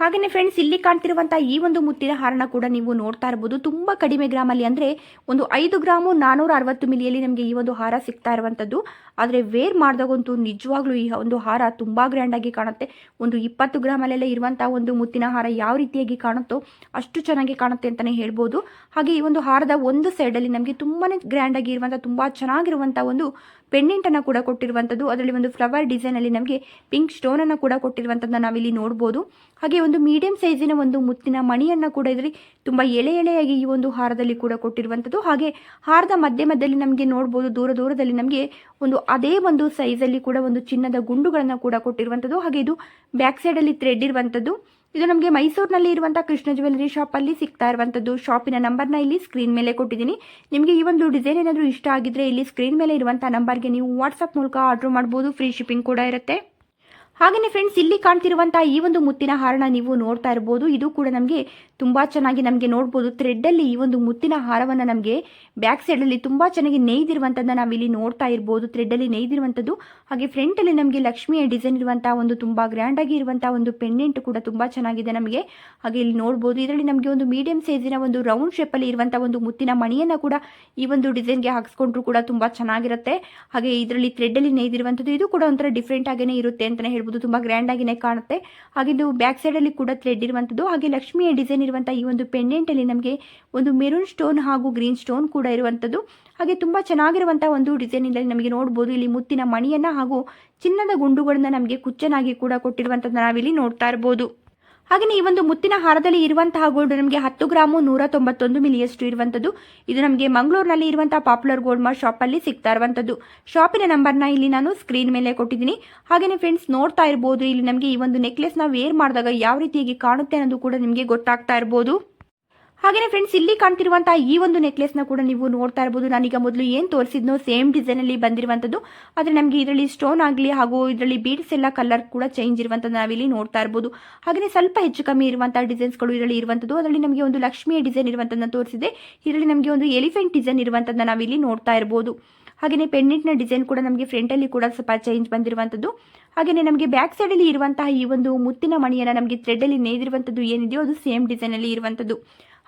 ಹಾಗೆಯೇ ಫ್ರೆಂಡ್ಸ್ ಇಲ್ಲಿ ಕಾಣ್ತಿರುವಂಥ ಈ ಒಂದು ಮುತ್ತಿನ ಹಾರನ ಕೂಡ ನೀವು ನೋಡ್ತಾ ಇರಬಹುದು ತುಂಬಾ ಕಡಿಮೆ ಗ್ರಾಮಲ್ಲಿ ಅಂದ್ರೆ ಒಂದು ಐದು ಗ್ರಾಮು ನಾನೂರ ಅರವತ್ತು ಮಿಲಿಯಲ್ಲಿ ನಮಗೆ ಈ ಒಂದು ಹಾರ ಸಿಗ್ತಾ ಇರುವಂತದ್ದು. ಆದರೆ ವೇರ್ ಮಾಡಿದಾಗಂತೂ ನಿಜವಾಗ್ಲೂ ಈ ಒಂದು ಹಾರ ತುಂಬಾ ಗ್ರ್ಯಾಂಡ್ ಆಗಿ ಕಾಣುತ್ತೆ. ಒಂದು ಇಪ್ಪತ್ತು ಗ್ರಾಮಲ್ಲೆಲ್ಲ ಇರುವಂಥ ಒಂದು ಮುತ್ತಿನ ಹಾರ ಯಾವ ರೀತಿಯಾಗಿ ಕಾಣುತ್ತೋ ಅಷ್ಟು ಚೆನ್ನಾಗಿ ಕಾಣುತ್ತೆ ಅಂತಾನೆ ಹೇಳ್ಬೋದು. ಹಾಗೆ ಈ ಒಂದು ಹಾರದ ಒಂದು ಸೈಡಲ್ಲಿ ನಮಗೆ ತುಂಬಾನೇ ಗ್ರ್ಯಾಂಡ್ ಆಗಿ ತುಂಬ ತುಂಬಾ ಚೆನ್ನಾಗಿರುವಂತಹ ಒಂದು ಪೆಂಡೆಂಟ್ ಅನ್ನ ಕೂಡ ಕೊಟ್ಟಿರುವಂತದ್ದು ಅದರಲ್ಲಿ ಒಂದು ಫ್ಲವರ್ ಡಿಸೈನ್ ಅಲ್ಲಿ ನಮಗೆ ಪಿಂಕ್ ಸ್ಟೋನ್ ಅನ್ನ ಕೂಡ ಕೊಟ್ಟಿರುವಂಥದ್ದನ್ನ ನಾವಿಲ್ಲಿ ನೋಡಬಹುದು ಹಾಗೆ ಒಂದು ಮೀಡಿಯಂ ಸೈಜಿನ ಒಂದು ಮುತ್ತಿನ ಮಣಿಯನ್ನ ಕೂಡ ಇದರಲ್ಲಿ ತುಂಬಾ ಎಳೆ ಎಳೆಯಾಗಿ ಈ ಒಂದು ಹಾರದಲ್ಲಿ ಕೂಡ ಕೊಟ್ಟಿರುವಂತದ್ದು ಹಾಗೆ ಹಾರದ ಮಧ್ಯ ಮಧ್ಯದಲ್ಲಿ ನಮಗೆ ನೋಡಬಹುದು ದೂರ ದೂರದಲ್ಲಿ ನಮಗೆ ಒಂದು ಅದೇ ಒಂದು ಸೈಜಲ್ಲಿ ಕೂಡ ಒಂದು ಚಿನ್ನದ ಗುಂಡುಗಳನ್ನ ಕೂಡ ಕೊಟ್ಟಿರುವಂತದ್ದು ಹಾಗೆ ಇದು ಬ್ಯಾಕ್ ಸೈಡ್ ಅಲ್ಲಿ ಥ್ರೆಡ್ ಇರುವಂತದ್ದು ಇದು ನಮಗೆ ಮೈಸೂರಿನಲ್ಲಿ ಇರುವಂಥ ಕೃಷ್ಣ ಜ್ಯುವೆಲ್ಲರಿ ಶಾಪ್ ಅಲ್ಲಿ ಸಿಗ್ತಾ ಇರುವಂತದ್ದು. ಶಾಪಿನ ನಂಬರ್ನ ಇಲ್ಲಿ ಸ್ಕ್ರೀನ್ ಮೇಲೆ ಕೊಟ್ಟಿದ್ದೀನಿ. ನಿಮಗೆ ಈ ಒಂದು ಡಿಸೈನ್ ಏನಾದರೂ ಇಷ್ಟ ಆಗಿದ್ರೆ ಇಲ್ಲಿ ಸ್ಕ್ರೀನ್ ಮೇಲೆ ಇರುವಂಥ ನಂಬರ್ಗೆ ನೀವು ವಾಟ್ಸ್ಆಪ್ ಮೂಲಕ ಆರ್ಡರ್ ಮಾಡಬಹುದು ಫ್ರೀ ಶಿಪ್ಪಿಂಗ್ ಕೂಡ ಇರುತ್ತೆ. ಹಾಗೆಯೇ ಫ್ರೆಂಡ್ಸ್ ಇಲ್ಲಿ ಕಾಣ್ತಿರುವಂತಹ ಈ ಒಂದು ಮುತ್ತಿನ ಹಾರನ ನೀವು ನೋಡ್ತಾ ಇರ್ಬೋದು. ಇದು ಕೂಡ ನಮಗೆ ತುಂಬಾ ಚೆನ್ನಾಗಿ ನಮಗೆ ನೋಡ್ಬೋದು. ಥ್ರೆಡ್ ಅಲ್ಲಿ ಈ ಒಂದು ಮುತ್ತಿನ ಹಾರವನ್ನ ನಮಗೆ ಬ್ಯಾಕ್ ಸೈಡ್ ಅಲ್ಲಿ ತುಂಬಾ ಚೆನ್ನಾಗಿ ನೇಯ್ದಿರುವಂಥದ್ದನ್ನು ನಾವಿಲ್ಲಿ ನೋಡ್ತಾ ಇರ್ಬೋದು. ಥ್ರೆಡ್ ಅಲ್ಲಿ ನೇಯ್ದಿರುವಂತದ್ದು. ಹಾಗೆ ಫ್ರಂಟ್ ಅಲ್ಲಿ ನಮಗೆ ಲಕ್ಷ್ಮಿಯ ಡಿಸೈನ್ ಇರುವಂತಹ ಒಂದು ತುಂಬಾ ಗ್ರ್ಯಾಂಡ್ ಆಗಿ ಇರುವಂತಹ ಒಂದು ಪೆಂಡೆಂಟ್ ಕೂಡ ತುಂಬಾ ಚೆನ್ನಾಗಿದೆ ನಮಗೆ. ಹಾಗೆ ಇಲ್ಲಿ ನೋಡ್ಬೋದು. ಇದರಲ್ಲಿ ನಮಗೆ ಒಂದು ಮೀಡಿಯಂ ಸೈಜಿನ ಒಂದು ರೌಂಡ್ ಶೇಪ್ ಅಲ್ಲಿ ಇರುವಂತಹ ಒಂದು ಮುತ್ತಿನ ಮಣಿಯನ್ನ ಕೂಡ ಈ ಒಂದು ಡಿಸೈನ್ಗೆ ಹಾಕ್ಸ್ಕೊಂಡ್ರು ಕೂಡ ತುಂಬಾ ಚೆನ್ನಾಗಿರುತ್ತೆ. ಹಾಗೆ ಇದರಲ್ಲಿ ಥ್ರೆಡ್ ಅಲ್ಲಿ ನೇಯ್ದಿರುವಂತದ್ದು ಇದು ಕೂಡ ಒಂಥರ ಡಿಫ್ರೆಂಟ್ ಆಗೇನೆ ಇರುತ್ತೆ ಹೇಳ್ಬೋದು. ತುಂಬಾ ಗ್ರ್ಯಾಂಡ್ ಆಗಿನೇ ಕಾಣುತ್ತೆ. ಹಾಗೆ ಇದು ಬ್ಯಾಕ್ ಸೈಡ್ ಅಲ್ಲಿ ಕೂಡ ಥ್ರೆಡ್ ಇರುವಂತದ್ದು. ಹಾಗೆ ಲಕ್ಷ್ಮಿಯ ಡಿಸೈನ್ ಇರುವಂತಹ ಈ ಒಂದು ಪೆಂಡೆಂಟ್ ಅಲ್ಲಿ ನಮಗೆ ಒಂದು ಮೆರೂನ್ ಸ್ಟೋನ್ ಹಾಗೂ ಗ್ರೀನ್ ಸ್ಟೋನ್ ಕೂಡ ಇರುವಂತದ್ದು. ಹಾಗೆ ತುಂಬಾ ಚೆನ್ನಾಗಿರುವಂತಹ ಒಂದು ಡಿಸೈನ್ ಇಲ್ಲಿ ನಮಗೆ ನೋಡಬಹುದು ಇಲ್ಲಿ ಮುತ್ತಿನ ಮಣಿಯನ್ನ ಹಾಗೂ ಚಿನ್ನದ ಗುಂಡುಗಳನ್ನ ನಮಗೆ ಕುಚ್ಚನಾಗಿ ಕೂಡ ಕೊಟ್ಟಿರುವಂತದ್ದು ನಾವಿಲ್ಲಿ ನೋಡ್ತಾ ಇರಬಹುದು ಹಾಗೆಯೇ ಈ ಒಂದು ಮುತ್ತಿನ ಹಾರದಲ್ಲಿ ಇರುವಂತಹ ಗೋಲ್ಡ್ ನಮಗೆ ಹತ್ತು ಗ್ರಾಮು ನೂರ ತೊಂಬತ್ತೊಂದು ಮಿಲಿಯಷ್ಟು ಇರುವಂತದ್ದು ಇದು ನಮಗೆ ಮಂಗಳೂರಿನಲ್ಲಿ ಇರುವಂತಹ ಪಾಪ್ಯುಲರ್ ಗೋಲ್ಡ್ ಮಾರ್ಟ್ ಅಲ್ಲಿ ಸಿಗ್ತಾ ಇರುವಂಥದ್ದು. ಶಾಪಿನ ನಂಬರ್ನ ಇಲ್ಲಿ ನಾನು ಸ್ಕ್ರೀನ್ ಮೇಲೆ ಕೊಟ್ಟಿದ್ದೀನಿ. ಹಾಗೆಯೇ ಫ್ರೆಂಡ್ಸ್ ನೋಡ್ತಾ ಇರಬಹುದು ಇಲ್ಲಿ ನಮಗೆ ಈ ಒಂದು ನೆಕ್ಲೆಸ್ನ ವೇರ್ ಮಾಡಿದಾಗ ಯಾವ ರೀತಿಯಾಗಿ ಕಾಣುತ್ತೆ ಅನ್ನೋದು ಕೂಡ ನಿಮಗೆ ಗೊತ್ತಾಗ್ತಾ ಇರಬಹುದು ಹಾಗೆಯೇ ಫ್ರೆಂಡ್ಸ್ ಇಲ್ಲಿ ಕಾಣ್ತಿರುವಂತಹ ಈ ಒಂದು ನೆಕ್ಲೆಸ್ನ ಕೂಡ ನೀವು ನೋಡ್ತಾ ಇರಬಹುದು ನಾನೀಗ ಮೊದಲು ಏನು ತೋರಿಸಿದ್ನೋ ಸೇಮ್ ಡಿಸೈನ್ ಅಲ್ಲಿ ಬಂದಿರುವಂತದ್ದು. ಆದರೆ ನಮಗೆ ಇದರಲ್ಲಿ ಸ್ಟೋನ್ ಆಗಲಿ ಹಾಗೂ ಇದರಲ್ಲಿ ಬೀಡ್ಸ್ ಎಲ್ಲ ಕಲರ್ ಕೂಡ ಚೇಂಜ್ ಇರುವಂತದ್ದು ನಾವಿಲ್ಲಿ ನೋಡ್ತಾ ಇರಬಹುದು ಹಾಗೆಯೇ ಸ್ವಲ್ಪ ಹೆಚ್ಚು ಕಮ್ಮಿ ಇರುವಂತಹ ಡಿಸೈನ್ಸ್ಗಳು ಇದರಲ್ಲಿ ಇರುವಂತದ್ದು. ಅದರಲ್ಲಿ ನಮಗೆ ಒಂದು ಲಕ್ಷ್ಮಿಯ ಡಿಸೈನ್ ಇರುವಂತದ್ದನ್ನ ತೋರಿಸಿದೆ ಇದರಲ್ಲಿ ನಮಗೆ ಒಂದು ಎಲಿಫೆಂಟ್ ಡಿಸೈನ್ ಇರುವಂಥದ್ದನ್ನ ನಾವಿಲ್ಲಿ ನೋಡ್ತಾ ಇರಬಹುದು ಹಾಗೇನೆ ಪೆಂಡೆಂಟ್ನ ಡಿಸೈನ್ ಕೂಡ ನಮಗೆ ಫ್ರಂಟಲ್ಲಿ ಕೂಡ ಸ್ವಲ್ಪ ಚೇಂಜ್ ಬಂದಿರುವಂಥದ್ದು ಹಾಗೆಯೇ ನಮಗೆ ಬ್ಯಾಕ್ ಸೈಡಲ್ಲಿ ಇರುವಂತಹ ಈ ಒಂದು ಮುತ್ತಿನ ಮಣಿಯನ್ನ ನಮಗೆ ಥ್ರೆಡ್ ಅಲ್ಲಿ ನೇಯ್ದಿರುವಂಥದ್ದು ಏನಿದೆಯೋ ಅದು ಸೇಮ್ ಡಿಸೈನ್ ಅಲ್ಲಿ ಇರುವಂಥದ್ದು